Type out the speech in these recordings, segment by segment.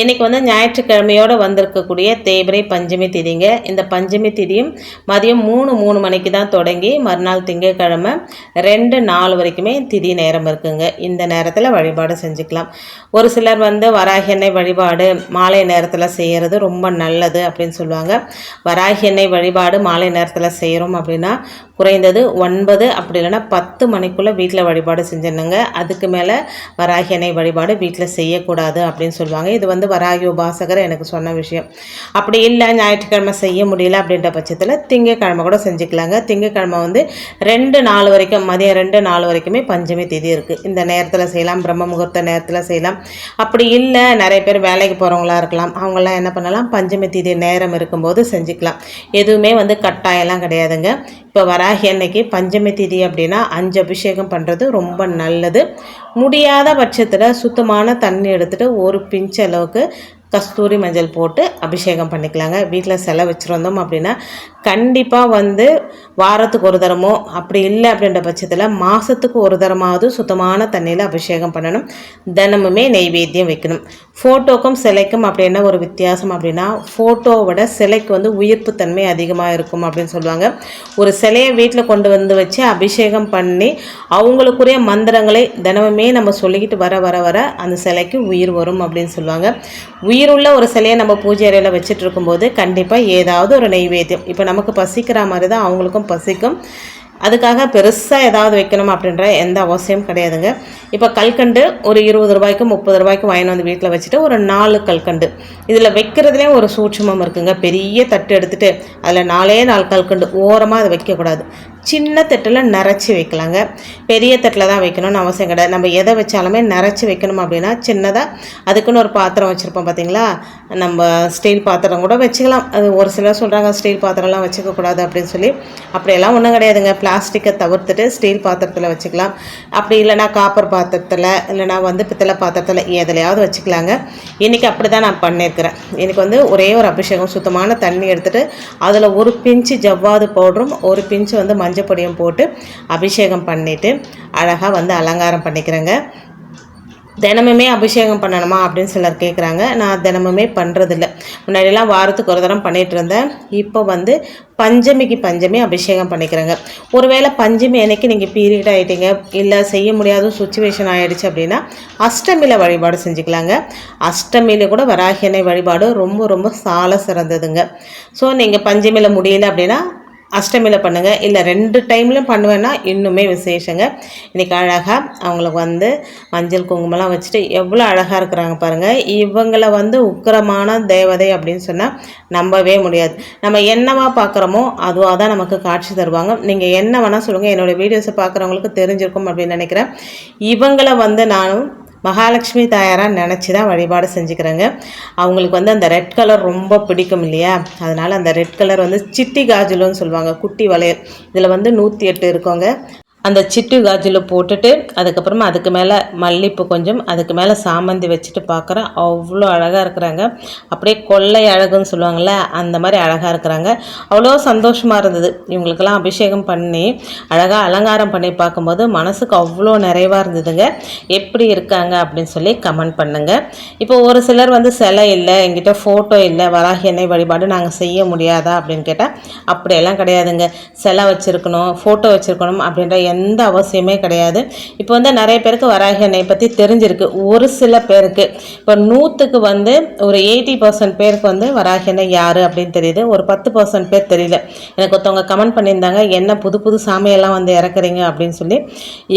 இன்றைக்கி வந்து ஞாயிற்றுக்கிழமையோடு வந்திருக்கக்கூடிய தேய்பிரை பஞ்சமி திதிங்க. இந்த பஞ்சமி திதியும் மதியம் மூணு மூணு மணிக்கு தான் தொடங்கி மறுநாள் திங்கக்கிழமை ரெண்டு நாலு வரைக்குமே திதி நேரம் இருக்குங்க. இந்த நேரத்தில் வழிபாடு செஞ்சுக்கலாம். ஒரு சிலர் வந்து வராகி எண்ணெய் வழிபாடு மாலை நேரத்தில் செய்கிறது ரொம்ப நல்லது அப்படின்னு சொல்லுவாங்க. வராகி எண்ணெய் வழிபாடு மாலை நேரத்தில் செய்கிறோம் அப்படின்னா குறைந்தது ஒன்பது அப்படி இல்லைன்னா பத்து மணிக்குள்ளே வீட்டில் வழிபாடு செஞ்சிடணுங்க. அதுக்கு மேலே வராகி எண்ணெய் வழிபாடு வீட்டில் செய்யக்கூடாது அப்படின்னு சொல்லுவாங்க. இது வந்து வராகி உபாசகர் எனக்கு சொன்ன விஷயம். அப்படி இல்லை ஞாயிற்றுக்கிழமை செய்ய முடியல அப்படின்ற பட்சத்தில் திங்கக்கிழமை கூட செஞ்சுக்கலாங்க. திங்கக்கிழமை வந்து ரெண்டு நாள் வரைக்கும் மதியம் ரெண்டு நாள் வரைக்குமே பஞ்சமி திதி இருக்குது இந்த நேரத்தில் செய்யலாம் பிரம்ம முகூர்த்த நேரத்தில் செய்யலாம். அப்படி இல்லை நிறைய பேர் வேலைக்கு போகிறவங்களா இருக்கலாம். அவங்கெல்லாம் என்ன பண்ணலாம் பஞ்சமி திதி நேரம் இருக்கும்போது செஞ்சுக்கலாம். எதுவுமே வந்து கட்டாயம்லாம் கிடையாதுங்க. இப்போ வராகி அன்னைக்கு பஞ்சமி திதி அப்படின்னா அஞ்சு அபிஷேகம் பண்ணுறது ரொம்ப நல்லது. முடியாத பட்சத்தில் சுத்தமான தண்ணி எடுத்துகிட்டு ஒரு பிஞ்ச் அளவுக்கு கஸ்தூரி மஞ்சள் போட்டு அபிஷேகம் பண்ணிக்கலாங்க. வீட்டில் சிலை வச்சுருந்தோம் அப்படின்னா கண்டிப்பாக வந்து வாரத்துக்கு ஒரு தரமோ அப்படி இல்லை அப்படின்ற பட்சத்தில் மாதத்துக்கு ஒரு தரமாவது சுத்தமான தண்ணியில் அபிஷேகம் பண்ணணும். தினமுமே நெய்வேத்தியம் வைக்கணும். ஃபோட்டோக்கும் சிலைக்கும் அப்படின்னா ஒரு வித்தியாசம் அப்படின்னா ஃபோட்டோவோட சிலைக்கு வந்து உயிர்ப்பு தன்மை அதிகமாக இருக்கும் அப்படின்னு சொல்லுவாங்க. ஒரு சிலையை வீட்டில் கொண்டு வந்து வச்சு அபிஷேகம் பண்ணி அவங்களுக்குரிய மந்திரங்களை தினமுமே நம்ம சொல்லிக்கிட்டு வர வர வர அந்த சிலைக்கு உயிர் வரும் அப்படின்னு சொல்லுவாங்க. உயிர் உயிருள்ள ஒரு சிலையை நம்ம பூஜை அறையில் வச்சுட்டு இருக்கும்போது கண்டிப்பாக ஏதாவது ஒரு நெய்வேத்தியம் இப்போ நமக்கு பசிக்கிற மாதிரி தான் அவங்களுக்கும் பசிக்கும். அதுக்காக பெருசாக ஏதாவது வைக்கணும் அப்படின்ற எந்த அவசியம் கிடையாதுங்க. இப்போ கல்கண்டு ஒரு இருபது ரூபாய்க்கு முப்பது ரூபாய்க்கு வாங்கிட்டு வந்து வீட்டில் வச்சுட்டு ஒரு நாலு கல்கண்டு. இதில் வைக்கிறதுலேயும் ஒரு சூட்சமம் இருக்குங்க. பெரிய தட்டு எடுத்துகிட்டு அதில் நாலே நாலு கல்கண்டு. ஓரமாக அதை வைக்கக்கூடாது. சின்ன தட்டில் நிறச்சி வைக்கலாங்க. பெரிய தட்டில் தான் வைக்கணும்னு அவசியம் கிடையாது. நம்ம எதை வச்சாலுமே நிறச்சி வைக்கணும் அப்படின்னா சின்னதாக அதுக்குன்னு ஒரு பாத்திரம் வச்சுருப்போம் பார்த்தீங்களா நம்ம ஸ்டீல் பாத்திரம் கூட வச்சுக்கலாம். அது ஒரு சிலர் சொல்கிறாங்க ஸ்டீல் பாத்திரம்லாம் வச்சுக்கக்கூடாது அப்படின்னு சொல்லி. அப்படியெல்லாம் ஒன்றும் கிடையாதுங்க. பிளாஸ்டிக்கை தவிர்த்துட்டு ஸ்டீல் பாத்திரத்தில் வச்சுக்கலாம். அப்படி இல்லைனா காப்பர் பாத்திரத்தில் இல்லைனா வந்து பித்தளை பாத்திரத்தில் எதுலையாவது வச்சுக்கலாங்க. இன்றைக்கி அப்படி தான் நான் பண்ணியிருக்கிறேன். எனக்கு வந்து ஒரே ஒரு அபிஷேகம். சுத்தமான தண்ணி எடுத்துகிட்டு அதில் ஒரு பிஞ்சு ஜவ்வாது பவுடரும் ஒரு பிஞ்சு வந்து மஞ்சள் பொடியும் போட்டு அபிஷேகம் பண்ணிவிட்டு அழகாக வந்து அலங்காரம் பண்ணிக்கிறேங்க. தினமுமே அபிஷேகம் பண்ணணுமா அப்படின்னு சிலர் கேட்குறாங்க நான் தினமுமே பண்ணுறதில்ல முன்னாடியெல்லாம் வாரத்துக்கு ஒரு தரம் பண்ணிகிட்டு இருந்தேன். இப்போ வந்து பஞ்சமிக்கு பஞ்சமி அபிஷேகம் பண்ணிக்கிறேங்க. ஒருவேளை பஞ்சமி அன்னைக்கு நீங்கள் பீரியட் ஆகிட்டீங்க இல்லை செய்ய முடியாத சுச்சுவேஷன் ஆகிடுச்சு அப்படின்னா அஷ்டமியில் வழிபாடு செஞ்சுக்கலாங்க. அஷ்டமியில் கூட வராகியனை வழிபாடு ரொம்ப ரொம்ப சால சிறந்ததுங்க. ஸோ நீங்கள் பஞ்சமியில் முடியல அப்படின்னா அஷ்டமியில் பண்ணுங்கள் இல்லை ரெண்டு டைம்லையும் பண்ணுவேன்னா இன்னுமே விசேஷங்க. இன்றைக்கி அழகாக அவங்களுக்கு வந்து மஞ்சள் குங்குமம்லாம் வச்சுட்டு எவ்வளோ அழகாக இருக்கிறாங்க பாருங்கள் இவங்கள வந்து உக்கிரமான தேவதை அப்படின்னு சொன்னால் நம்பவே முடியாது. நம்ம என்னவா பார்க்குறோமோ அதுவாக தான் நமக்கு காட்சி தருவாங்க. நீங்கள் என்ன வேணால் சொல்லுங்கள் என்னோடய வீடியோஸை பார்க்குறவங்களுக்கு தெரிஞ்சிருக்கும் அப்படின்னு நினைக்கிறேன். இவங்கள வந்து நானும் மகாலட்சுமி தாயாராக நினச்சி தான் வழிபாடு செஞ்சுக்கிறேங்க. அவங்களுக்கு வந்து அந்த ரெட் கலர் ரொம்ப பிடிக்கும் இல்லையா? அதனால் அந்த ரெட் கலர் வந்து சிட்டி காஜுலுன்னு சொல்லுவாங்க குட்டி வளையல். இதில் வந்து நூற்றி எட்டு இருக்கோங்க. அந்த சிட்டு காஜில் போட்டுட்டு அதுக்கப்புறமா அதுக்கு மேலே மல்லிப்பூ கொஞ்சம் அதுக்கு மேலே சாமந்தி வச்சுட்டு பார்க்குறேன் அவ்வளோ அழகாக இருக்கிறாங்க. அப்படியே கொள்ளை அழகுன்னு சொல்லுவாங்கள்ல அந்த மாதிரி அழகாக இருக்கிறாங்க. அவ்வளோ சந்தோஷமாக இருந்தது. இவங்களுக்கெல்லாம் அபிஷேகம் பண்ணி அழகாக அலங்காரம் பண்ணி பார்க்கும்போது மனசுக்கு அவ்வளோ நிறைவாக இருந்ததுங்க. எப்படி இருக்காங்க அப்படின்னு சொல்லி கமெண்ட் பண்ணுங்கள் இப்போ ஒரு சிலர் வந்து சிலை இல்லை எங்கிட்ட ஃபோட்டோ இல்லை வராகி எண்ணெய் வழிபாடு நாங்கள் செய்ய முடியாதா அப்படின்னு கேட்டால் அப்படியெல்லாம் கிடையாதுங்க. சிலை வச்சுருக்கணும் ஃபோட்டோ வச்சுருக்கணும் அப்படின்ற எந்த அவசியமே கிடையாது. இப்போ வந்து நிறைய பேருக்கு வராகி எண்ணெயை பற்றி தெரிஞ்சிருக்கு. ஒரு சில பேருக்கு. இப்போ நூற்றுக்கு வந்து ஒரு எயிட்டி பர்சன்ட் பேருக்கு வந்து வராகி எண்ணெய் யார் அப்படின்னு தெரியுது. ஒரு பத்து பர்சன்ட் பேர் தெரியல. எனக்கு ஒருத்தவங்க கமெண்ட் பண்ணியிருந்தாங்க என்ன புது புது சாமியெல்லாம் வந்து இறக்குறீங்க? அப்படின்னு சொல்லி.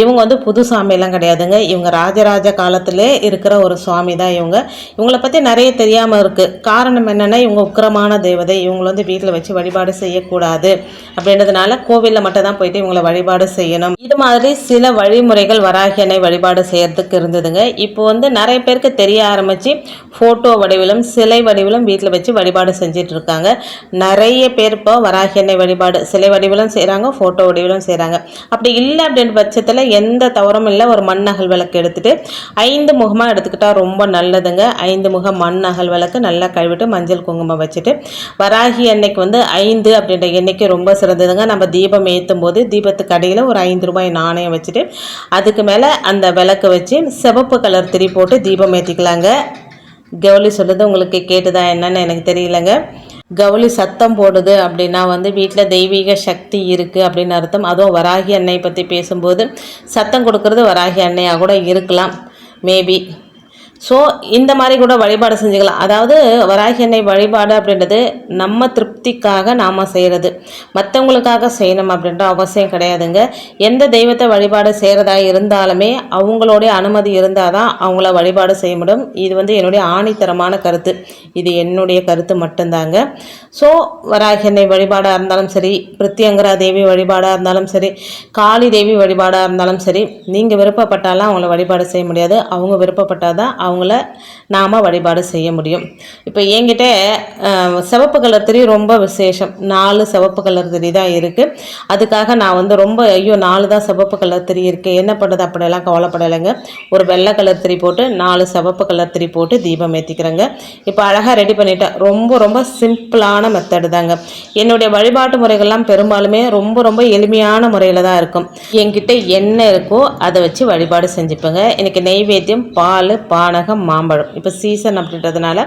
இவங்க வந்து புது சாமியெல்லாம் கிடையாதுங்க. இவங்க ராஜராஜ காலத்திலே இருக்கிற ஒரு சுவாமி தான் இவங்க. இவங்களை பற்றி நிறைய தெரியாமல் இருக்குது காரணம் என்னென்னா இவங்க உக்கிரமான தேவதை. இவங்களை வந்து வீட்டில் வச்சு வழிபாடு செய்யக்கூடாது அப்படின்றதுனால கோவிலில் மட்டும் தான் போயிட்டு இவங்களை வழிபாடு செய்யணும். இது மாதிரி சில வழிமுறைகள் வராகியனை வழிபாடு செய்யறதுக்கு இருந்ததுங்க. இப்போ வந்து நிறைய பேருக்கு தெரிய ஆரம்பிச்சு ஃபோட்டோ வடிவிலும் சிலை வடிவிலும் வீட்டில் வச்சு வழிபாடு செஞ்சிட்டு இருக்காங்க. நிறைய பேர் இப்போ வராகியனை வழிபாடு சிலை வடிவிலும் செய்கிறாங்க ஃபோட்டோ வடிவிலும் செய்கிறாங்க அப்படி இல்லை அப்படின்ற பட்சத்தில் எந்த தவறும் இல்லை. ஒரு மண் அகல் விளக்கு எடுத்துட்டு ஐந்து முகமாக எடுத்துக்கிட்டால் ரொம்ப நல்லதுங்க. ஐந்து முகம் மண் அகல் விளக்கு நல்லா கழுவிட்டு மஞ்சள் குங்குமம் வச்சுட்டு வராகி அன்னைக்கு வந்து ஐந்து அப்படின்ற எண்ணிக்கை ரொம்ப சிறந்ததுங்க. நம்ம தீபம் ஏற்றும் போது தீபத்துக்கு அடியில் ஒரு ஐந்து ஐந்து ரூபாய் நாணயம் வச்சுட்டு அதுக்கு மேலே அந்த விளக்கு வச்சு சிவப்பு கலர் திரி போட்டு தீபம் ஏற்றிக்கலாங்க கவுளி சொல்லுது உங்களுக்கு கேட்டுதா என்னன்னு எனக்கு தெரியலங்க. கவுளி சத்தம் போடுது அப்படின்னா வந்து வீட்டில் தெய்வீக சக்தி இருக்குது அப்படின்னு அர்த்தம். அதுவும் வராகி அன்னை பற்றி பேசும்போது சத்தம் கொடுக்கறது வராகி அன்னையாக கூட இருக்கலாம். மேபி ஸோ இந்த மாதிரி கூட வழிபாடு செஞ்சுக்கலாம். அதாவது வராகி எண்ணெய் வழிபாடு அப்படின்றது நம்ம திருப்திக்காக நாம் செய்கிறது மற்றவங்களுக்காக செய்யணும் அப்படின்ற அவசியம் கிடையாதுங்க. எந்த தெய்வத்தை வழிபாடு செய்கிறதா இருந்தாலுமே அவங்களுடைய அனுமதி இருந்தால் தான் அவங்கள வழிபாடு செய்ய முடியும். இது வந்து என்னுடைய ஆணித்தரமான கருத்து. இது என்னுடைய கருத்து மட்டும்தாங்க. ஸோ வராகி எண்ணெய் வழிபாடாக இருந்தாலும் சரி பிரித்தியங்கரா தேவி வழிபாடாக இருந்தாலும் சரி காளி தேவி வழிபாடாக இருந்தாலும் சரி நீங்கள் விருப்பப்பட்டாலாம் அவங்கள வழிபாடு செய்ய முடியாது. அவங்க விருப்பப்பட்டால் தான் அவங்கள நாம் வழிபாடு செய்ய முடியும். இப்போ என்கிட்ட சிவப்பு கலர் திரி ரொம்ப விசேஷம். நாலு சிவப்பு கலர் திரி தான் இருக்குது அதுக்காக நான் வந்து ரொம்ப ஐயோ நாலு தான் சிவப்பு கலர் திரி இருக்குது என்ன பண்ணுறது அப்படியெல்லாம் கவலைப்படலைங்க. ஒரு வெள்ளை கலர் திரி போட்டு நாலு சிவப்பு கலர் திரி போட்டு தீபம் ஏற்றிக்கிறேங்க இப்போ அழகாக ரெடி பண்ணிட்டேன். ரொம்ப ரொம்ப சிம்பிளான மெத்தடு தாங்க. என்னுடைய வழிபாட்டு முறைகள்லாம் பெரும்பாலுமே ரொம்ப ரொம்ப எளிமையான முறையில் தான் இருக்கும். என்கிட்ட என்ன இருக்கோ அதை வச்சு வழிபாடு செஞ்சுப்பேங்க. எனக்கு நெய்வேத்தியம் பால் கனகம் மாம்பழம். இப்போ சீசன் அப்படின்றதுனால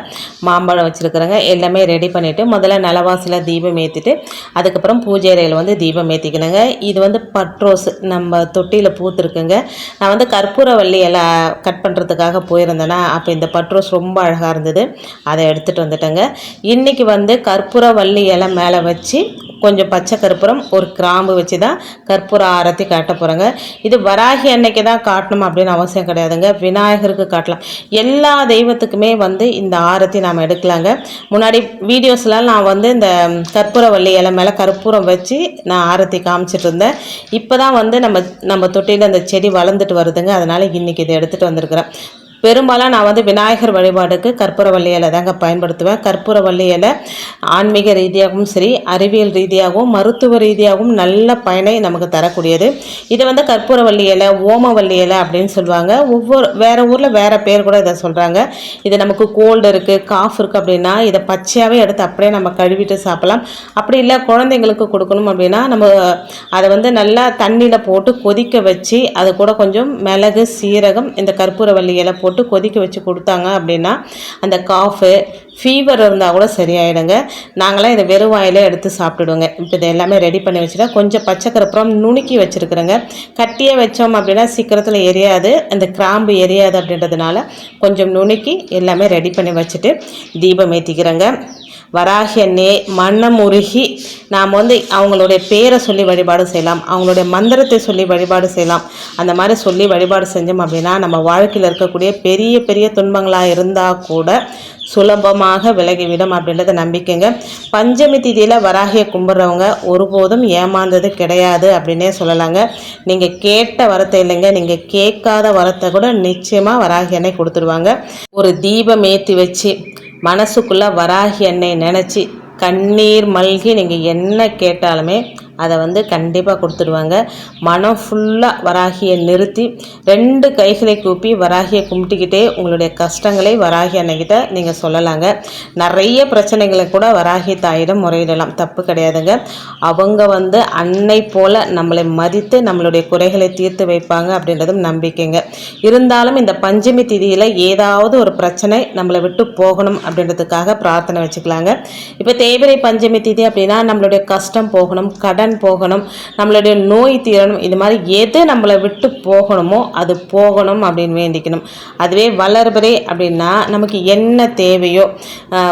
மாம்பழம் வச்சுருக்குறேங்க எல்லாமே ரெடி பண்ணிவிட்டு முதல்ல நிலவாசியில் தீபம் ஏற்றிட்டு அதுக்கப்புறம் பூஜை அறையில் வந்து தீபம் ஏற்றிக்கணுங்க இது வந்து பட்ரோஸ் நம்ம தொட்டியில் பூத்துருக்குங்க. நான் வந்து கற்பூரவள்ளி எல்லாம் கட் பண்ணுறதுக்காக போயிருந்தேன்னா அப்போ இந்த பட்ரோஸ் ரொம்ப அழகாக இருந்தது. அதை எடுத்துகிட்டு வந்துட்டேங்க. இன்றைக்கி வந்து கற்பூரவள்ளி இலை மேலே வச்சு கொஞ்சம் பச்சை கற்பூரம் ஒரு கிராம்பு வச்சு தான் கற்பூர ஆரத்தி காட்ட போகிறேங்க இது வராகி அன்னைக்கு தான் காட்டணும் அப்படின்னு அவசியம் கிடையாதுங்க. விநாயகருக்கு காட்டலாம். எல்லா தெய்வத்துக்குமே வந்து இந்த ஆரத்தி நாம் எடுக்கலாங்க. முன்னாடி வீடியோஸ்லாம் நான் வந்து இந்த கற்பூரவள்ளி இலை மேலே கற்பூரம் வச்சு நான் ஆரத்தி காமிச்சிட்டு இருந்தேன். இப்போ தான் வந்து நம்ம நம்ம தொட்டியில் அந்த செடி வளர்ந்துட்டு வருதுங்க. அதனால் இன்றைக்கி இதை எடுத்துகிட்டு வந்திருக்கிறேன். பெரும்பாலும் நான் வந்து விநாயகர் வழிபாடுக்கு கற்பூரவள்ளி இலை தாங்க பயன்படுத்துவேன். கற்பூரவள்ளி இலை ஆன்மீக ரீதியாகவும் சரி அறிவியல் ரீதியாகவும் மருத்துவ ரீதியாகவும் நல்ல பயனை நமக்கு தரக்கூடியது. இதை வந்து கற்பூரவள்ளி இலை ஓமவள்ளி இலை அப்படின்னு சொல்லுவாங்க. ஒவ்வொரு வேறு ஊரில் வேறு பேர் கூட இதை சொல்கிறாங்க இது நமக்கு கோல்டு இருக்குது காஃப் இருக்குது அப்படின்னா இதை பச்சையாகவே எடுத்து அப்படியே நம்ம கழுவிட்டு சாப்பிடலாம். அப்படி இல்லை குழந்தைங்களுக்கு கொடுக்கணும் அப்படின்னா நம்ம அதை வந்து நல்லா தண்ணியில் போட்டு கொதிக்க வச்சு அது கூட கொஞ்சம் மிளகு சீரகம் இந்த கற்பூரவள்ளி இலை போட்டு போட்டு கொதிக்க வச்சு கொடுத்தாங்க அப்படின்னா அந்த காஃபு ஃபீவர் இருந்தால் கூட சரியாயிடுங்க. நாங்களாம் இதை வெறும் வாயிலே எடுத்து சாப்பிடுவோங்க இப்போ இதை எல்லாமே ரெடி பண்ணி வச்சுட்டா கொஞ்சம் பச்சை கருப்புறம் நுணுக்கி வச்சுருக்குறேங்க. கட்டியே வச்சோம் அப்படின்னா சீக்கிரத்தில் எரியாது. அந்த கிராம்பு எரியாது அப்படின்றதுனால கொஞ்சம் நுணுக்கி எல்லாமே ரெடி பண்ணி வச்சுட்டு தீபம் ஏற்றிக்கிறேங்க வராகனே மன்னமுருகி நாம் வந்து அவங்களுடைய பேரை சொல்லி வழிபாடு செய்யலாம். அவங்களுடைய மந்திரத்தை சொல்லி வழிபாடு செய்யலாம். அந்த மாதிரி சொல்லி வழிபாடு செஞ்சோம் அப்படின்னா நம்ம வாழ்க்கையில் இருக்கக்கூடிய பெரிய பெரிய துன்பங்களாக இருந்தால் கூட சுலபமாக விலகிவிடும் அப்படின்றத நம்பிக்கைங்க. பஞ்சமி திதியில் வராகியை கும்பிட்றவங்க ஒருபோதும் ஏமாந்தது கிடையாது அப்படின்னே சொல்லலாங்க. நீங்கள் கேட்ட வரத்தை இல்லைங்க. நீங்கள் கேட்காத வரத்தை கூட நிச்சயமாக வராகி எண்ணெய் கொடுத்துருவாங்க. ஒரு தீபம் ஏற்றி வச்சு மனசுக்குள்ளே வராகி என்னை நினச்சி கண்ணீர் மல்கி நீங்கள் என்ன கேட்டாலுமே அதை வந்து கண்டிப்பாக கொடுத்துடுவாங்க. மனம் ஃபுல்லாக வராகியை நிறுத்தி ரெண்டு கைகளை கூப்பி வராகியை கும்பிட்டுக்கிட்டே உங்களுடைய கஷ்டங்களை வராகி அன்னைக்கிட்ட நீங்கள் சொல்லலாங்க. நிறைய பிரச்சனைகளை கூட வராகி தாயிடம் முறையிடலாம். தப்பு கிடையாதுங்க. அவங்க வந்து அன்னை போல் நம்மளை மதித்து நம்மளுடைய குறைகளை தீர்த்து வைப்பாங்க அப்படின்றதும் நம்பிக்கைங்க. இருந்தாலும் இந்த பஞ்சமி திதியில் ஏதாவது ஒரு பிரச்சனை நம்மளை விட்டு போகணும் அப்படின்றதுக்காக பிரார்த்தனை வச்சுக்கலாங்க. இப்போ தேய்பிரை பஞ்சமி திதி அப்படின்னா நம்மளுடைய கஷ்டம் போகணும் கடன் போகணும் நம்மளுடைய நோய் தீரணும் இது மாதிரி எது நம்மளை விட்டு போகணுமோ அது போகணும் அப்படின்னு வேண்டிக்கணும். அதுவே வளர்பிறை அப்படின்னா நமக்கு என்ன தேவையோ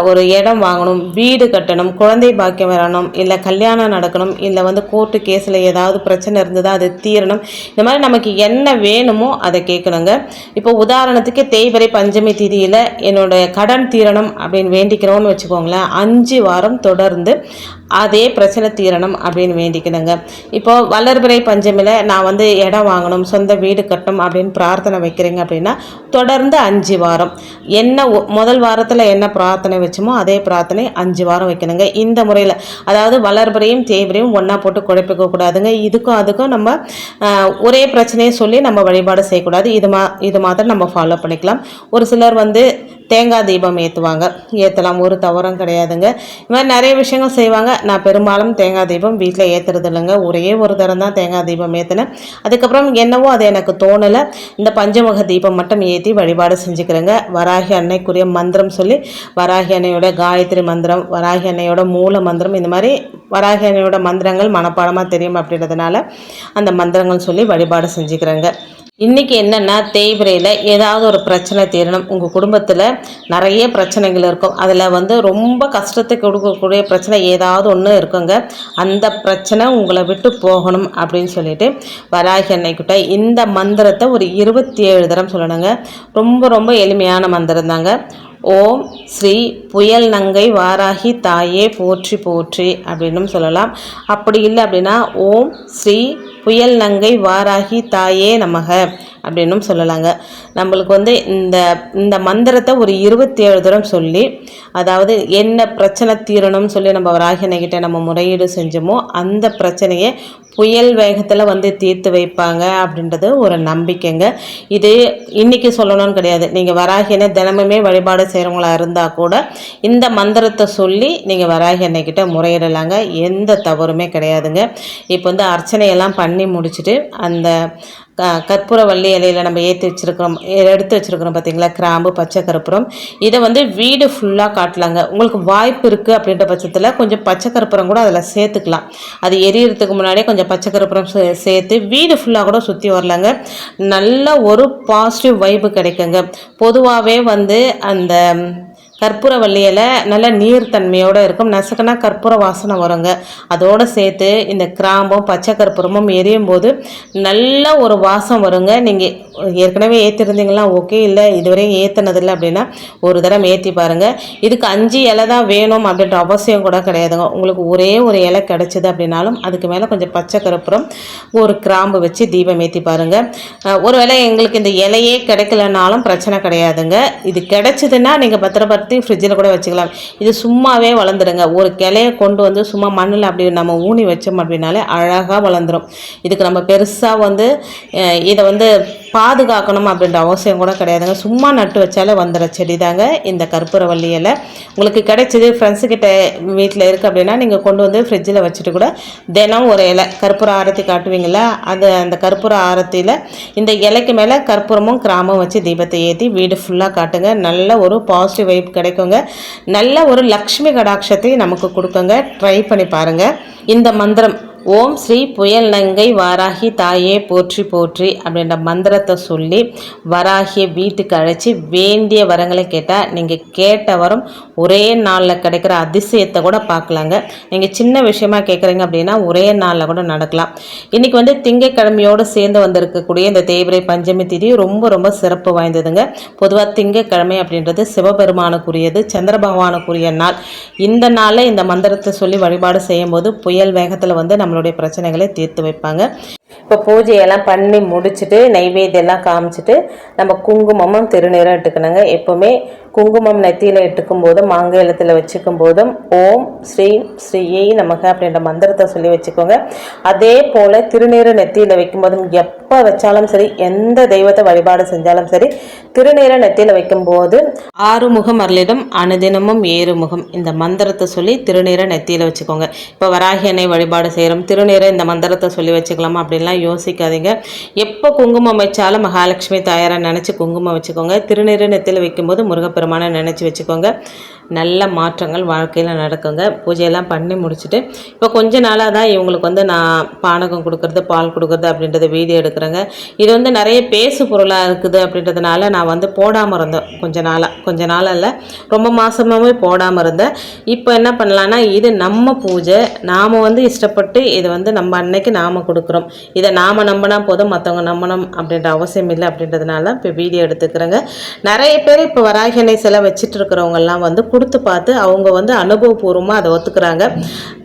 ஒரு இடம் வாங்கணும் வீடு கட்டணும் குழந்தை பாக்கியம் வரணும் இல்லை கல்யாணம் நடக்கணும் இல்லை வந்து கோர்ட்டு கேஸில் ஏதாவது பிரச்சனை இருந்ததா அது தீரணும் இந்த மாதிரி நமக்கு என்ன வேணுமோ அதை கேட்கணுங்க. இப்போ உதாரணத்துக்கு தேய்பிறை பஞ்சமி திதியில் என்னோட கடன் தீரணும் அப்படின்னு வேண்டிக்கிறோம்னு வச்சுக்கோங்களேன் அஞ்சு வாரம் தொடர்ந்து அதே பிரச்சனை தீரணும் அப்படின்னு வேண்டிக்கணுங்க இப்போது வளர்பிறை பஞ்சமியில் நான் வந்து இடம் வாங்கணும் சொந்த வீடு கட்டணும் அப்படின்னு பிரார்த்தனை வைக்கிறீங்க அப்படின்னா தொடர்ந்து அஞ்சு வாரம். என்ன ஒ- முதல் வாரத்தில் என்ன பிரார்த்தனை வச்சோமோ அதே பிரார்த்தனை அஞ்சு வாரம் வைக்கணுங்க. இந்த முறையில் அதாவது வளர்பிறையும் தேய்பிரையும் ஒன்றா போட்டு குழப்பிக்க கூடாதுங்க. இதுக்கும் அதுக்கும் நம்ம ஒரே பிரச்சனையை சொல்லி நம்ம வழிபாடு செய்யக்கூடாது. இது மா இது மாதிரி நம்ம ஃபாலோ பண்ணிக்கலாம். ஒரு சிலர் வந்து தேங்காய் தீபம் ஏற்றுவாங்க ஏற்றலாம் ஒரு தவறும் கிடையாதுங்க. இது மாதிரி நிறைய விஷயங்கள் செய்வாங்க. நான் பெரும்பாலும் தேங்காய் தீபம் வீட்டில் ஏற்றுறது இல்லைங்க ஒரே ஒரு தரம் தான் தேங்காய் தீபம் ஏற்றினேன் அதுக்கப்புறம் என்னவோ அது எனக்கு தோணலை. இந்த பஞ்சமுக தீபம் மட்டும் ஏற்றி வழிபாடு செஞ்சுக்கிறேங்க. வராகி அன்னைக்குரிய மந்திரம் சொல்லி வராகி அன்னையோட காயத்ரி மந்திரம் வராகி அன்னையோட மூல மந்திரம் இந்த மாதிரி வராகி அன்னையோட மந்திரங்கள் மனப்பாடமாக தெரியும் அப்படின்றதுனால அந்த மந்திரங்கள் சொல்லி வழிபாடு செஞ்சுக்கிறேங்க. இன்றைக்கி என்னென்னா தேய்பிரையில் ஏதாவது ஒரு பிரச்சனை தீரணும். உங்கள் குடும்பத்தில் நிறைய பிரச்சனைகள் இருக்கும். அதில் வந்து ரொம்ப கஷ்டத்தை கொடுக்கக்கூடிய பிரச்சனை ஏதாவது ஒன்று இருக்குங்க. அந்த பிரச்சனை உங்களை விட்டு போகணும் அப்படின்னு சொல்லிட்டு வராகி அன்னைக்கிட்ட இந்த மந்திரத்தை ஒரு இருபத்தி ஏழு தரம் சொல்லணுங்க. ரொம்ப ரொம்ப எளிமையான மந்திரம் தாங்க. ஓம் ஸ்ரீ புயல் நங்கை வாராகி தாயே போற்றி போற்றி அப்படின்னும் சொல்லலாம். அப்படி இல்லை அப்படின்னா ஓம் ஸ்ரீ புயல் நங்கை வாராகி தாயே நமக அப்படின்னும் சொல்லலாங்க. நம்மளுக்கு வந்து இந்த இந்த மந்திரத்தை ஒரு இருபத்தி ஏழு தூரம் சொல்லி அதாவது என்ன பிரச்சனை தீரணும்னு சொல்லி நம்ம ராகினகிட்ட நம்ம முறையீடு செஞ்சோமோ அந்த பிரச்சனையை புயல் வேகத்தில் வந்து தீர்த்து வைப்பாங்க அப்படின்றது ஒரு நம்பிக்கைங்க. இது இன்றைக்கி சொல்லணும்னு கிடையாது. நீங்கள் வராகினை தினமுமே வழிபாடு செய்கிறவங்களா இருந்தால் கூட இந்த மந்திரத்தை சொல்லி நீங்கள் வராகி அன்னைக்கிட்ட முறையிடலாங்க. எந்த தவறுமே கிடையாதுங்க. இப்போ வந்து அர்ச்சனையெல்லாம் பண்ணி முடிச்சுட்டு அந்த கற்பூர வள்ளி இலையில் நம்ம ஏற்றி வச்சுருக்கிறோம் எடுத்து வச்சுருக்கிறோம் பார்த்தீங்களா கிராம்பு பச்சை கற்பூரம் இதை வந்து வீடு ஃபுல்லாக காட்டலாங்க. உங்களுக்கு வாய்ப்பு இருக்குது அப்படின்ற பட்சத்தில் கொஞ்சம் பச்சை கற்பூரம் கூட அதில் சேர்த்துக்கலாம். அது எரியறதுக்கு முன்னாடியே கொஞ்சம் பச்சை கற்பூரம் சேர்த்து வீடு ஃபுல்லாக கூட சுற்றி வரலாங்க. நல்ல ஒரு பாசிட்டிவ் வைப்பு கிடைக்குங்க. பொதுவாகவே வந்து அந்த கற்பூரவள்ளி இலை நல்ல நீர்த்தன்மையோடு இருக்கும். நசுக்குனா கற்பூர வாசனை வருங்க. அதோடு சேர்த்து இந்த கிராம்பும் பச்சை கற்பூரமும் எரியும் போது நல்ல ஒரு வாசம் வருங்க. நீங்கள் ஏற்கனவே ஏற்றிருந்தீங்களா ஓகே. இல்லை இதுவரையும் ஏற்றினதில்லை அப்படின்னா ஒரு தடவை ஏற்றி பாருங்கள் இதுக்கு அஞ்சு இலை தான் வேணும் அப்படின்ற அவசியம் கூட கிடையாதுங்க. உங்களுக்கு ஒரே ஒரு இலை கிடச்சிது அப்படின்னாலும் அதுக்கு மேலே கொஞ்சம் பச்சை கற்பூரம் ஒரு கிராம்பு வச்சு தீபம் ஏற்றி பாருங்கள் ஒருவேளை எங்களுக்கு இந்த இலையே கிடைக்கலனாலும் பிரச்சனை கிடையாதுங்க. இது கிடைச்சிதுன்னா நீங்கள் பத்திரப்பட்டு வளர்த்து ஃப்ரிட்ஜில் கூட வச்சுக்கலாம். இது சும்மாவே வளர்ந்துடுங்க. ஒரு கிளையை கொண்டு வந்து சும்மா மண்ணில் அப்படி நம்ம ஊனி வச்சோம் அப்படின்னாலே அழகாக வளர்ந்துடும் இதுக்கு நம்ம பெருசாக வந்து இதை வந்து பாதுகாக்கணும் அப்படின்ற அவசியம் கூட கிடையாதுங்க. சும்மா நட்டு வச்சாலே வந்துடுற செடி தாங்க இந்த கற்பூரவள்ளி இலை. உங்களுக்கு கிடைச்சது ஃப்ரெண்ட்ஸுக்கிட்ட வீட்டில் இருக்குது அப்படின்னா நீங்கள் கொண்டு வந்து ஃப்ரிட்ஜில் வச்சுட்டு கூட தினம் ஒரு இலை கற்பூர ஆரத்தி காட்டுவீங்களா அது அந்த கற்பூர ஆரத்தியில் இந்த இலைக்கு மேலே கற்பூரமும் கிராமம் வச்சு தீபத்தை ஏற்றி வீடு ஃபுல்லாக காட்டுங்க. நல்ல ஒரு பாசிட்டிவ் வைப் கிடைக்குங்க. நல்ல ஒரு லக்ஷ்மி கடாட்சத்தை நமக்கு கொடுக்குங்க. ட்ரை பண்ணி பாருங்கள் இந்த மந்திரம் ஓம் ஸ்ரீ புயல் நங்கை வாராகி தாயே போற்றி போற்றி அப்படின்ற மந்திரத்தை சொல்லி வராகிய வீட்டுக்கு அழைச்சி வேண்டிய வரங்களை கேட்டால் நீங்கள் கேட்ட வரம் ஒரே நாளில் கிடைக்கிற அதிசயத்தை கூட பார்க்கலாங்க. நீங்கள் சின்ன விஷயமா கேட்குறீங்க அப்படின்னா ஒரே நாளில் கூட நடக்கலாம். இன்றைக்கி வந்து திங்கக்கிழமையோடு சேர்ந்து வந்திருக்கக்கூடிய இந்த தேய்பிரை பஞ்சமி திதி ரொம்ப ரொம்ப சிறப்பு வாய்ந்ததுங்க. பொதுவாக திங்கக்கிழமை அப்படின்றது சிவபெருமானுக்குரியது சந்திர பகவானுக்குரிய நாள். இந்த நாளில் இந்த மந்திரத்தை சொல்லி வழிபாடு செய்யும்போது புயல் வேகத்தில் வந்து நம்ம நம்மளுடைய பிரச்சனைகளை தீர்த்து வைப்பாங்க. இப்போ பூஜையெல்லாம் பண்ணி முடிச்சுட்டு நைவேத்தியெல்லாம் காமிச்சிட்டு நம்ம குங்குமமும் திருநீரும் இட்டுக்கணுங்க எப்போவுமே குங்குமம் நெத்தியில் இட்டுக்கும் போதும் மாங்கலத்தில் வச்சுக்கும் போதும் ஓம் ஸ்ரீ ஸ்ரீயை நமக்கு அப்படின்ற மந்திரத்தை சொல்லி வச்சுக்கோங்க. அதே போல் திருநீரை நெத்தியில் வைக்கும்போதும் எப்போ வச்சாலும் சரி எந்த தெய்வத்தை வழிபாடு செஞ்சாலும் சரி திருநீரை நெத்தியில் வைக்கும்போது ஆறுமுகம் அருளிடம் அனுதினமும் ஏறுமுகம். இந்த மந்திரத்தை சொல்லி திருநீரை நெத்தியில் வச்சுக்கோங்க. இப்போ வராகி வழிபாடு செய்கிறோம் திருநீரை இந்த மந்திரத்தை சொல்லி வச்சுக்கலாமா அப்படின்லாம் யோசிக்காதீங்க. எப்போ குங்குமம் வச்சாலும் மகாலட்சுமி தாயாரை நினச்சி குங்குமம் வச்சுக்கோங்க. திருநீரை நெத்தியில் வைக்கும்போது முருகப்பெருமானை நினச்சி வச்சுக்கோங்க. நல்ல மாற்றங்கள் வாழ்க்கையில் நடக்குங்க. பூஜையெல்லாம் பண்ணி முடிச்சுட்டு இப்போ கொஞ்ச நாளாக தான் இவங்களுக்கு வந்து நான் பானகம் கொடுக்குறது பால் கொடுக்குறது அப்படின்றத வீடியோ எடுக்கிறேங்க. இது வந்து நிறைய பேசு பொருளாக இருக்குது அப்படின்றதுனால நான் வந்து போடாமல் இருந்தேன். கொஞ்ச நாளாக கொஞ்ச நாளாக இல்லை ரொம்ப மாதமாகவே போடாமல் இருந்தேன். இப்போ என்ன பண்ணலான்னா இது நம்ம பூஜை. நாம் வந்து இஷ்டப்பட்டு இதை வந்து நம்ம அன்னைக்கு நாம் கொடுக்குறோம். இதை நாம் நம்பினா போதும் மற்றவங்க நம்பணும் அப்படின்ற அவசியம் இல்லை அப்படின்றதுனால இப்போ வீடியோ எடுத்துக்கிறேங்க. நிறைய பேர் இப்போ வராகினை சிலை வச்சுட்டு இருக்கிறவங்கெல்லாம் வந்து கொடுத்து பார்த்து அவங்க வந்து அனுபவபூர்வமாக அதை ஒத்துக்கிறாங்க.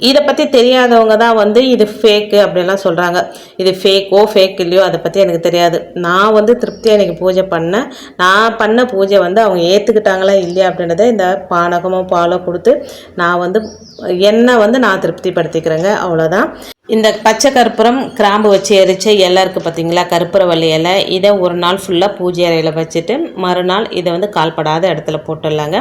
இதை பற்றி தெரியாதவங்க தான் வந்து இது ஃபேக்கு அப்படின்லாம் சொல்கிறாங்க இது ஃபேக்கோ ஃபேக் இல்லையோ அதை பற்றி எனக்கு தெரியாது. நான் வந்து திருப்தியாக எனக்கு பூஜை பண்ணேன் நான் பண்ண பூஜை வந்து அவங்க ஏற்றுக்கிட்டாங்களா இல்லையா அப்படின்றத இந்த பானகமோ பாலோ கொடுத்து நான் வந்து என்னை வந்து நான் திருப்திப்படுத்திக்கிறேங்க. அவ்வளோதான் இந்த பச்சை கற்பூரம் கிராம்பு வச்சு எரிச்ச இலை இருக்குது பார்த்தீங்களா கற்பூரவள்ளி இலை. இதை ஒரு நாள் ஃபுல்லாக பூஜை அறையில் வச்சுட்டு மறுநாள் இதை வந்து கால்படாத இடத்துல போட்டுடலாங்க.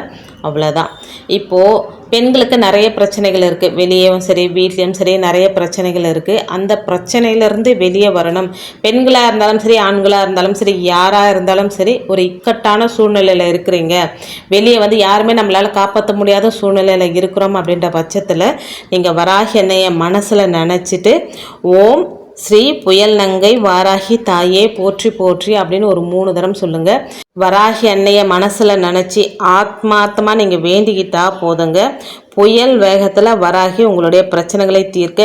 அவ்வளோதான் இப்போது பெண்களுக்கு நிறைய பிரச்சனைகள் இருக்குது வெளியேவும் சரி வீட்லேயும் சரி நிறைய பிரச்சனைகள் இருக்குது அந்த பிரச்சனையிலேருந்து வெளியே வரணும். பெண்களாக இருந்தாலும் சரி ஆண்களாக இருந்தாலும் சரி யாராக இருந்தாலும் சரி ஒரு இக்கட்டான சூழ்நிலையில் இருக்கிறீங்க. வெளியே வந்து யாருமே நம்மளால் காப்பாற்ற முடியாத சூழ்நிலையில் இருக்கிறோம் அப்படின்ற பட்சத்தில் நீங்கள் வராகி என்னைய மனசில் நினச்சிட்டு ஓம் ஸ்ரீ புயல் நங்கை வாராகி தாயே போற்றி போற்றி அப்படின்னு ஒரு மூணு தரம் சொல்லுங்கள் வராகி அன்னைய மனசில் நினச்சி ஆத்மார்த்தமாக நீங்கள் வேண்டிக்கிட்டா போதுங்க. புயல் வேகத்தில் வராகி உங்களுடைய பிரச்சனைகளை தீர்க்க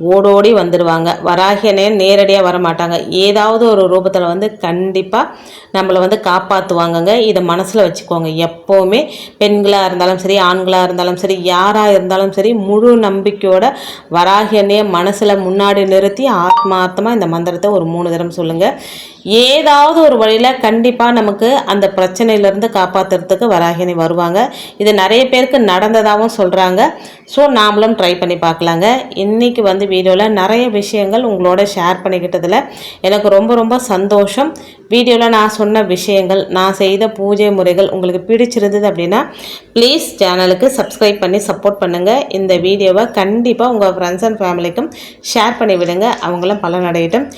ஓடோடி வந்துடுவாங்க வராகியனே நேரடியாக வர மாட்டாங்க ஏதாவது ஒரு ரூபத்தில் வந்து கண்டிப்பாக நம்மளை வந்து காப்பாற்றுவாங்கங்க இதை மனசில் வச்சுக்கோங்க. எப்போவுமே பெண்களாக இருந்தாலும் சரி ஆண்களாக இருந்தாலும் சரி யாராக இருந்தாலும் சரி முழு நம்பிக்கையோட வராகியனே மனசில் முன்னாடி நிறுத்தி ஆத்மார்த்தமாக இந்த மந்திரத்தை ஒரு மூணு தரம் சொல்லுங்கள் ஏதாவது ஒரு வழியில் கண்டிப்பாக நமக்கு அந்த பிரச்சனையிலேருந்து காப்பாற்றுறதுக்கு வராகினி வருவாங்க. இது நிறைய பேருக்கு நடந்ததாகவும் சொல்கிறாங்க ஸோ நாமளும் ட்ரை பண்ணி பார்க்கலாங்க. இன்றைக்கி வந்து வந்து வீடியோவில் நிறைய விஷயங்கள் உங்களோட ஷேர் பண்ணிக்கிட்டதில் எனக்கு ரொம்ப ரொம்ப சந்தோஷம். வீடியோவில் நான் சொன்ன விஷயங்கள் நான் செய்த பூஜை முறைகள் உங்களுக்கு பிடிச்சிருந்தது அப்படின்னா ப்ளீஸ் சேனலுக்கு சப்ஸ்கிரைப் பண்ணி சப்போர்ட் பண்ணுங்கள் இந்த வீடியோவை கண்டிப்பாக உங்கள் ஃப்ரெண்ட்ஸ் அண்ட் ஃபேமிலிக்கும் ஷேர் பண்ணி விடுங்க. அவங்களும் பலனடையட்டும்.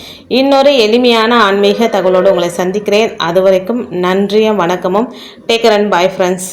இன்னொரு எளிமையான ஆன்மீக தகவலோடு உங்களை சந்திக்கிறேன். அது வரைக்கும் நன்றியும் வணக்கமும். Taker and bye friends